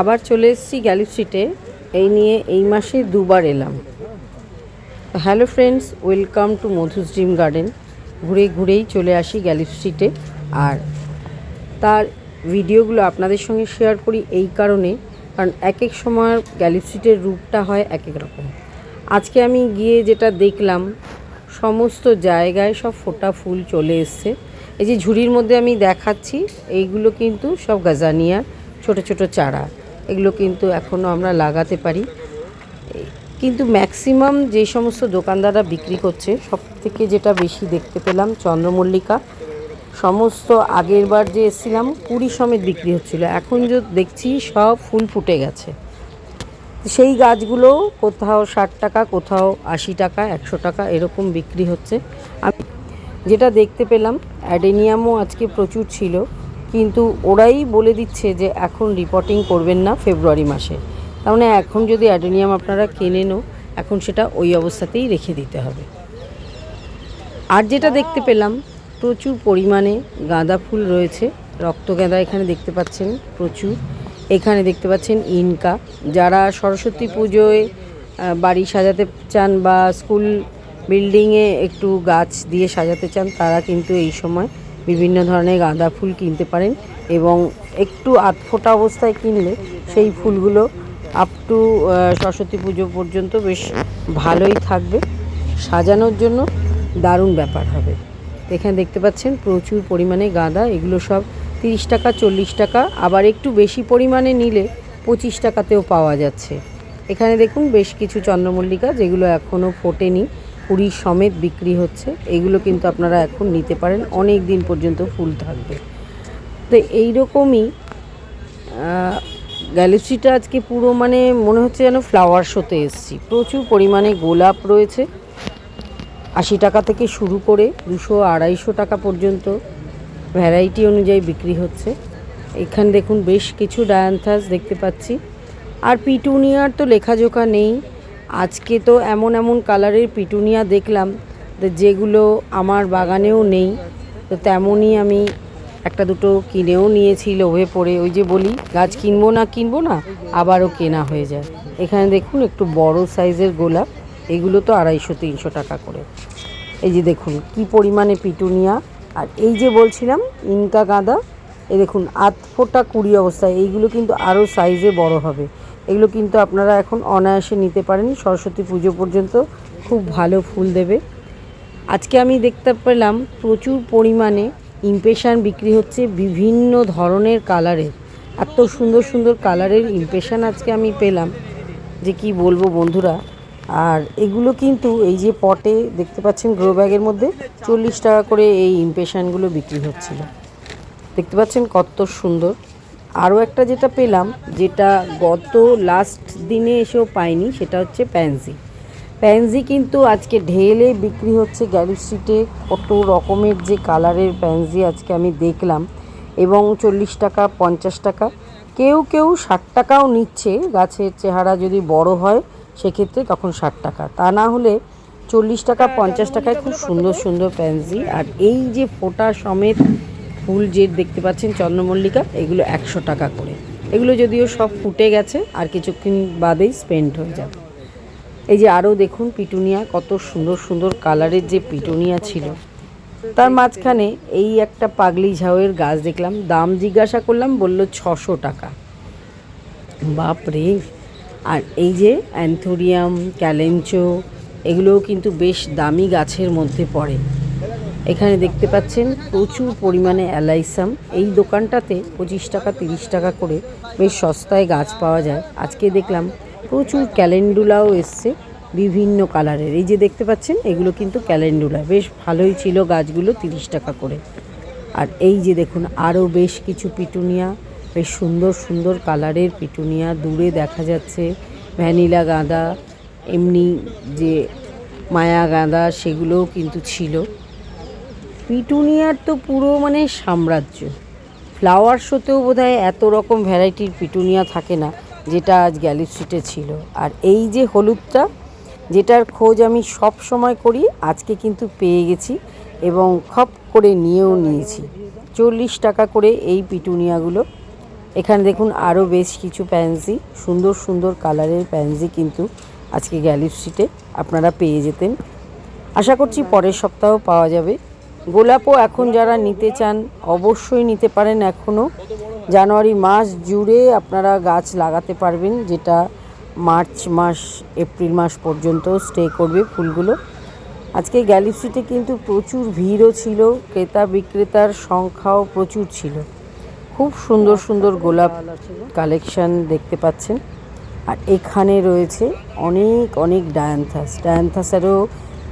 আবার চলে এসেছি গ্যালি স্ট্রিটে। এই নিয়ে এই মাসে দুবার এলাম। Hello friends, welcome to Madhu's dream garden. ঘুরে ঘুরেই চলে আসি গ্যালি স্ট্রিটে। আর তার ভিডিওগুলো আপনাদের সঙ্গে শেয়ার করি এই কারণে, কারণ এক এক সময় গ্যালি স্ট্রিটের রূপটা হয় এক এক রকম। আজকে আমি গিয়ে যেটা দেখলাম, সমস্ত জায়গায় সব ফোটা ফুল চলে এসছে। এই যে ঝুড়ির মধ্যে আমি দেখাচ্ছি, এইগুলো কিন্তু সব গাজানিয়ার ছোট ছোট চারা। এগুলো কিন্তু এখনও আমরা লাগাতে পারি। কিন্তু ম্যাক্সিমাম যে সমস্ত দোকানদাররা বিক্রি করছে সব থেকে যেটা বেশি দেখতে পেলাম চন্দ্রমল্লিকা। সমস্ত আগের বার যে এসেছিলাম কুড়ি সমেত বিক্রি হচ্ছিল। এখন যে দেখছি সব ফুল ফুটে গেছে। সেই গাছগুলো কোথাও ষাট টাকা, কোথাও আশি টাকা, একশো টাকা এরকম বিক্রি হচ্ছে। আমি যেটা দেখতে পেলাম, অ্যাডেনিয়ামও আজকে প্রচুর ছিল। কিন্তু ওরাই বলে দিচ্ছে যে এখন রিপোর্টিং করবেন না ফেব্রুয়ারি মাসে। তার মানে এখন যদি অ্যাডেনিয়াম আপনারা কেনেনও এখন সেটা ওই অবস্থাতেই রেখে দিতে হবে। আর যেটা দেখতে পেলাম, প্রচুর পরিমাণে গাঁদা ফুল রয়েছে। রক্ত গাঁদা এখানে দেখতে পাচ্ছেন, প্রচুর। এখানে দেখতে পাচ্ছেন ইনকা। যারা সরস্বতী পুজোয় বাড়ি সাজাতে চান বা স্কুল বিল্ডিংয়ে একটু গাছ দিয়ে সাজাতে চান, তারা কিন্তু এই সময় বিভিন্ন ধরনের গাঁদা ফুল কিনতে পারেন এবং একটু আধফোটা অবস্থায় কিনলে সেই ফুলগুলো আপ টু সরস্বতী পুজো পর্যন্ত বেশ ভালোই থাকবে। সাজানোর জন্য দারুণ ব্যাপার হবে। এখানে দেখতে পাচ্ছেন প্রচুর পরিমাণে গাঁদা, এগুলো সব তিরিশ টাকা, চল্লিশ টাকা, আবার একটু বেশি পরিমাণে নিলে পঁচিশ টাকাতেও পাওয়া যাচ্ছে। এখানে দেখুন বেশ কিছু চন্দ্রমল্লিকা যেগুলো এখনও ফোটেনি। কুড়ি সমেত বিক্রি হচ্ছে। এগুলো কিন্তু আপনারা এখন নিতে পারেন। অনেক দিন পর্যন্ত ফুল থাকবে। তো এইরকমই গ্যালেক্সিটা আজকে পুরো মানে মনে হচ্ছে যেন ফ্লাওয়ার শোতে এসেছি। প্রচুর পরিমাণে গোলাপ রয়েছে। আশি টাকা থেকে শুরু করে দুশো আড়াইশো টাকা পর্যন্ত ভ্যারাইটি অনুযায়ী বিক্রি হচ্ছে। এখানে দেখুন বেশ কিছু ডায়ান্থাস দেখতে পাচ্ছি। আর পিটুনিয়ার তো লেখাজোখা নেই। আজকে তো এমন এমন কালারের পিটুনিয়া দেখলাম যেগুলো আমার বাগানেও নেই, তো তেমনই আমি একটা দুটো কিনেও নিয়েছি লোভে পড়ে। ওই যে বলি, গাছ কিনবো না কিনবো না, আবারও কেনা হয়ে যায়। এখানে দেখুন একটু বড় সাইজের গোলাপ, এগুলো তো আড়াইশো, তিনশো টাকা করে। এই যে দেখুন, কি পরিমাণে পিটুনিয়া। আর এই যে বলছিলাম, ইনকা গাঁদা এই দেখুন, আধ ফোটা কুড়ি অবস্থায়, এইগুলো কিন্তু আরও সাইজে বড় হবে। এগুলো কিন্তু আপনারা এখন অনায়াসে নিতে পারেন। সরস্বতী পুজো পর্যন্ত খুব ভালো ফুল দেবে। আজকে আমি দেখতে পেলাম প্রচুর পরিমাণে ইমপ্রেশন বিক্রি হচ্ছে বিভিন্ন ধরনের কালারের এত সুন্দর সুন্দর কালারের ইমপ্রেশন আজকে আমি পেলাম। যে কি বলব বন্ধুরা? আর এগুলো কিন্তু এই যে পটে দেখতে পাচ্ছেন গ্রো ব্যাগের মধ্যে চল্লিশ টাকা করে এই ইমপ্রেশনগুলো বিক্রি হচ্ছিল। দেখতে পাচ্ছেন কত সুন্দর। আরও একটা যেটা পেলাম, যেটা গত লাস্ট দিনে এসেও পাইনি, সেটা হচ্ছে প্যান্সি প্যান্সি কিন্তু আজকে ঢেলে বিক্রি হচ্ছে গ্যারি স্ট্রিটে কত রকমের যে কালারের প্যান্সি আজকে আমি দেখলাম। এবং চল্লিশ টাকা, পঞ্চাশ টাকা। কেউ কেউ ষাট টাকাও নিচ্ছে। গাছের চেহারা যদি বড় হয়, সেক্ষেত্রে তখন ষাট টাকা। তা না হলে চল্লিশ টাকা, পঞ্চাশ টাকায় খুব সুন্দর সুন্দর প্যান্সি আর এই যে ফোটা সমেত ফুল যে দেখতে পাচ্ছেন চন্দ্রমল্লিকা, এগুলো একশো টাকা করে। এগুলো যদিও সব ফুটে গেছে, আর কিছুক্ষণ বাদেই স্পেন্ড হয়ে যাবে। এই যে আরও দেখুন পিটুনিয়া, কত সুন্দর সুন্দর কালারের যে পিটুনিয়া ছিল। তার মাঝখানে এই একটা পাগলি ঝাউয়ের গাছ দেখলাম, দাম জিজ্ঞাসা করলাম, বলল ছশো টাকা। বাপরে আর এই যে অ্যান্থোরিয়াম, ক্যালেঞ্চো, এগুলোও কিন্তু বেশ দামি গাছের মধ্যে পড়ে। এখানে দেখতে পাচ্ছেন প্রচুর পরিমাণে অ্যালাইসাম। এই দোকানটাতে পঁচিশ টাকা, তিরিশ টাকা করে বেশ সস্তায় গাছ পাওয়া যায়। আজকে দেখলাম প্রচুর ক্যালেন্ডুলাও এসছে বিভিন্ন কালারের। এই যে দেখতে পাচ্ছেন, এগুলো কিন্তু ক্যালেন্ডুলা। বেশ ভালোই ছিল গাছগুলো, তিরিশ টাকা করে। আর এই যে দেখুন, আরও বেশ কিছু পিটুনিয়া, বেশ সুন্দর সুন্দর কালারের পিটুনিয়া। দূরে দেখা যাচ্ছে ভ্যানিলা গাঁদা, এমনি যে মায়া গাঁদা, সেগুলোও কিন্তু ছিল। পিটুনিয়ার তো পুরো মানে সাম্রাজ্য। ফ্লাওয়ার শোতেও বোধহয় এত রকম ভ্যারাইটির পিটুনিয়া থাকে না, যেটা আজ গ্যালি স্ট্রিটে ছিল। আর এই যে হলুদটা, যেটার খোঁজ আমি সব সময় করি, আজকে কিন্তু পেয়ে গেছি এবং খপ করে নিয়েও নিয়েছি। চল্লিশ টাকা করে এই পিটুনিয়াগুলো। এখানে দেখুন আরও বেশ কিছু প্যান্সি সুন্দর সুন্দর কালারের প্যান্সি কিন্তু আজকে গ্যালিপ স্ট্রিটে আপনারা পেয়ে যেতেন। আশা করছি পরের সপ্তাহ পাওয়া যাবে। গোলাপও এখন যারা নিতে চান, অবশ্যই নিতে পারেন এখনও জানুয়ারি মাস জুড়ে আপনারা গাছ লাগাতে পারবেন, যেটা মার্চ মাস, এপ্রিল মাস পর্যন্ত স্টে করবে ফুলগুলো। আজকে গ্যালিপ স্ট্রিটে কিন্তু প্রচুর ভিড়ও ছিল, ক্রেতা বিক্রেতার সংখ্যাও প্রচুর ছিল। খুব সুন্দর সুন্দর গোলাপ কালেকশন দেখতে পাচ্ছেন। আর এখানে রয়েছে অনেক অনেক ডায়ান্থাস। ডায়ান্থাসেরও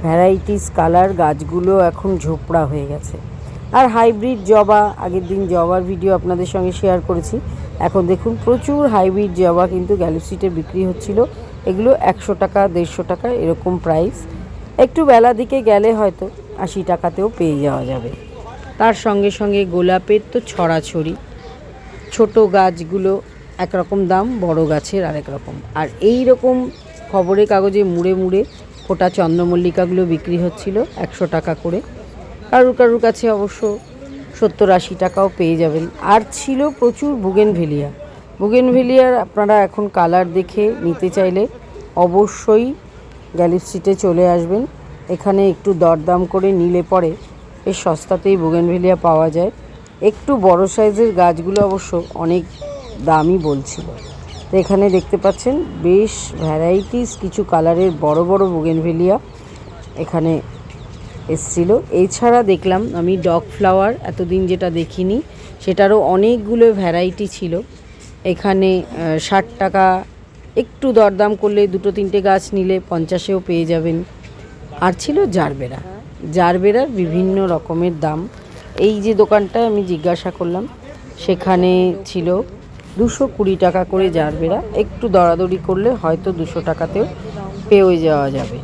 ভ্যারাইটিস কালার গাছগুলো এখন ঝোপড়া হয়ে গেছে। আর হাইব্রিড জবা, আগের দিন জবার ভিডিও আপনাদের সঙ্গে শেয়ার করেছি। এখন দেখুন, প্রচুর হাইব্রিড জবা কিন্তু গ্যালিপসিটে বিক্রি হচ্ছিল। এগুলো একশো টাকা, দেড়শো টাকা এরকম প্রাইস একটু বেলা দিকে গেলে হয়তো আশি টাকাতেও পেয়ে যাওয়া যাবে। তার সঙ্গে সঙ্গে গোলাপের তো ছড়াছড়ি। ছোট গাছগুলো একরকম দাম, বড় গাছের আরেক রকম। আর এই রকম খবরের কাগজে মুড়ে মুড়ে ফোটা চন্দ্রমল্লিকাগুলো বিক্রি হচ্ছিল একশো টাকা করে। কারুর কারুর কাছে অবশ্য সত্তর আশি টাকাও পেয়ে যাবেন। আর ছিল প্রচুর বুগেনভেলিয়া বুগেনভেলিয়ার আপনারা এখন কালার দেখে নিতে চাইলে অবশ্যই গ্যালিপ স্ট্রিটে চলে আসবেন। এখানে একটু দরদাম করে নিলে পরে বেশ সস্তাতেই বুগেনভেলিয়া পাওয়া যায়। একটু বড় সাইজের গাছগুলো অবশ্য অনেক দামই বলছিল। তো এখানে দেখতে পাচ্ছেন বেশ ভ্যারাইটিস কিছু কালারের বড় বড় বুগেনভেলিয়া এখানে এসছিল। এছাড়া দেখলাম আমি ডগ ফ্লাওয়ার এতদিন যেটা দেখিনি, সেটারও অনেকগুলো ভ্যারাইটি ছিল। এখানে ষাট টাকা, একটু দরদাম করলে দুটো তিনটে গাছ নিলে পঞ্চাশেও পেয়ে যাবেন। আর ছিল জারবেরা। জারবেরার বিভিন্ন রকমের দাম। এই যে দোকানটায় আমি জিজ্ঞাসা করলাম, সেখানে ছিল দুশো কুড়ি টাকা করে জারবেরা। একটু দরাদরি করলে হয়তো দুশো টাকাতেও পেয়ে যাওয়া যাবে।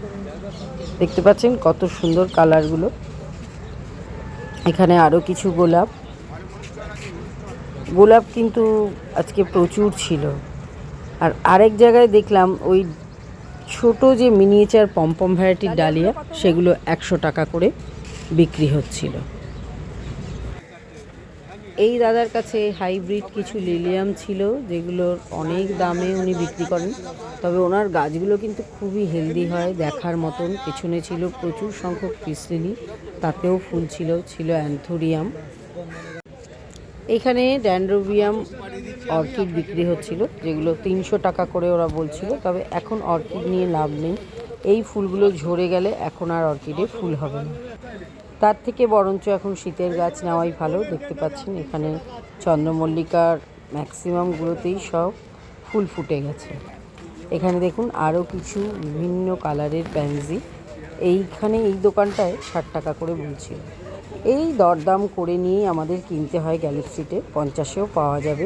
দেখতে পাচ্ছেন কত সুন্দর কালারগুলো। এখানে আরও কিছু গোলাপ। গোলাপ কিন্তু আজকে প্রচুর ছিল। আর আরেক জায়গায় দেখলাম ওই ছোট যে মিনিয়েচার পম্পম ভ্যারাইটির ডালিয়া, সেগুলো একশো টাকা করে বিক্রি হচ্ছিল। এই দাদার কাছে হাইব্রিড কিছু লিলিয়াম ছিল, যেগুলোর অনেক দামে উনি বিক্রি করেন। তবে ওনার গাছগুলো কিন্তু খুবই হেলদি হয়, দেখার মতন। পেছনে ছিল প্রচুর সংখ্যক পিস তাতেও ফুল ছিল ছিল অ্যান্থোরিয়াম। এখানে ড্যান্ড্রোবিয়াম অর্কিড বিক্রি হচ্ছিল, যেগুলো তিনশো টাকা করে ওরা বলছিল, তবে এখন অর্কিড নিয়ে লাভ নেই। এই ফুলগুলো ঝরে গেলে এখন আর অর্কিডে ফুল হবে না। তার থেকে বরঞ্চ এখন শীতের গাছ নেওয়াই ভালো। দেখতে পাচ্ছেন এখানে চন্দ্রমল্লিকার ম্যাক্সিমামগুলোতেই সব ফুল ফুটে গেছে। এখানে দেখুন আরও কিছু বিভিন্ন কালারের প্যান্সি এইখানে এই দোকানটায় ষাট টাকা করে বলছিল। এই দরদাম করে নিয়েই আমাদের কিনতে হয় গ্যালাক্সিতে, পঞ্চাশেও পাওয়া যাবে।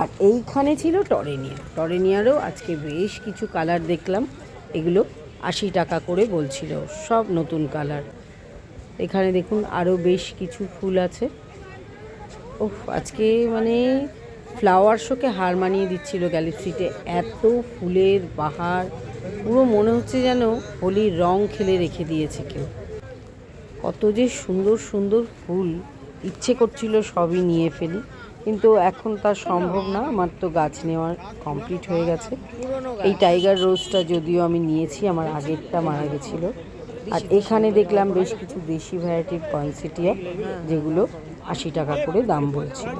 আর এইখানে ছিল টরেনিয়া। টরেনিয়ারও আজকে বেশ কিছু কালার দেখলাম। এগুলো আশি টাকা করে বলছিল, সব নতুন কালার। এখানে দেখুন আরও বেশ কিছু ফুল আছে। ওহ আজকে মানে ফ্লাওয়ার শোকে হার মানিয়ে দিচ্ছিল গ্যালিপসিতে এত ফুলের বাহার, পুরো মনে হচ্ছে যেন হোলির রং খেলে রেখে দিয়েছে কেউ। কত যে সুন্দর সুন্দর ফুল, ইচ্ছে করছিল সবই নিয়ে ফেলি, কিন্তু এখন তা সম্ভব না আমার তো গাছ নেওয়ার কমপ্লিট হয়ে গেছে। এই টাইগার রোজটা যদিও আমি নিয়েছি, আমার আগেরটা মারা গেছিল। আর এখানে দেখলাম বেশ কিছু দেশি ভ্যারাইটির পয়েন্সিটিয়া যেগুলো আশি টাকা করে দাম বলছিল।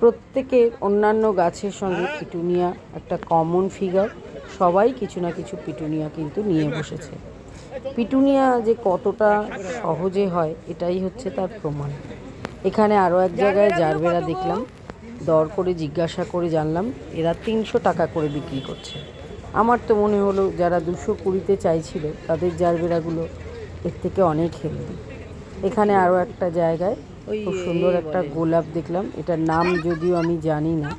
প্রত্যেকের অন্যান্য গাছের সঙ্গে পিটুনিয়া একটা কমন ফিগার সবাই কিছু না কিছু পিটুনিয়া কিন্তু নিয়ে বসেছে। পিটুনিয়া যে কতটা সহজে হয় এটাই হচ্ছে তার প্রমাণ। এখানে আরও এক জায়গায় জারবেরা দেখলাম দর করে জিজ্ঞাসা করে জানলাম এরা তিনশো টাকা করে বিক্রি করছে। আমার তো মনে হলো যারা দুশো কুড়িতে চাইছিল তাদের জারবেরাগুলো এর থেকে অনেক হেলদি। এখানে আরও একটা জায়গায় খুব সুন্দর একটা গোলাপ দেখলাম। এটার নাম যদিও আমি জানি না।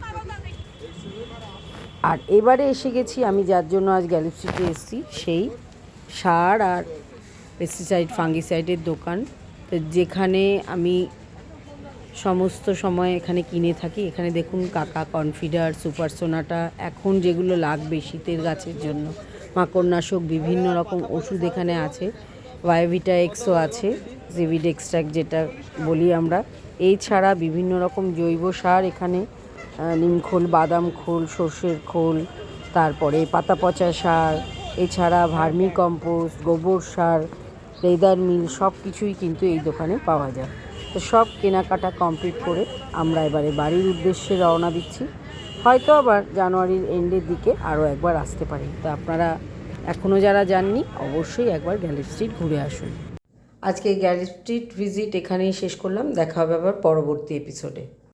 আর এবারে এসে গেছি আমি যার জন্য আজ গ্যালিপসিতে এসেছি সেই সার আর পেস্টিসাইড ফাঙ্গিসাইডের দোকান। তো যেখানে আমি সমস্ত সময় এখানে কিনে থাকি। এখানে দেখুন কাকা, কনফিডার, সুপার সোনাটা, এখন যেগুলো লাগবে শীতের গাছের জন্য। মাকড়নাশক, বিভিন্ন রকম ওষুধ এখানে আছে। বায়োভিটা এক্সও আছে জিভিড এক্সট্রাক্ট যেটা বলি আমরা। এই ছাড়া বিভিন্ন রকম জৈব সার এখানে নিমখোল বাদাম খোল, সর্ষের খোল, তারপরে পাতা পচা সার, এছাড়া ভার্মি কম্পোস্ট, গোবর সার, লেদার মিল সব কিছুই কিন্তু এই দোকানে পাওয়া যায়। তো সব কেনাকাটা কমপ্লিট করে আমরা এবারে বাড়ির উদ্দেশ্যে রওনা দিচ্ছি। হয়তো আবার জানুয়ারির এন্ডের দিকে আরও একবার আসতে পারি। তো আপনারা এখনও যারা যাননি, অবশ্যই একবার গ্যালি স্ট্রিট ঘুরে আসুন। আজকে গ্যালি স্ট্রিট ভিজিট এখানেই শেষ করলাম। দেখা হবে আবার পরবর্তী এপিসোডে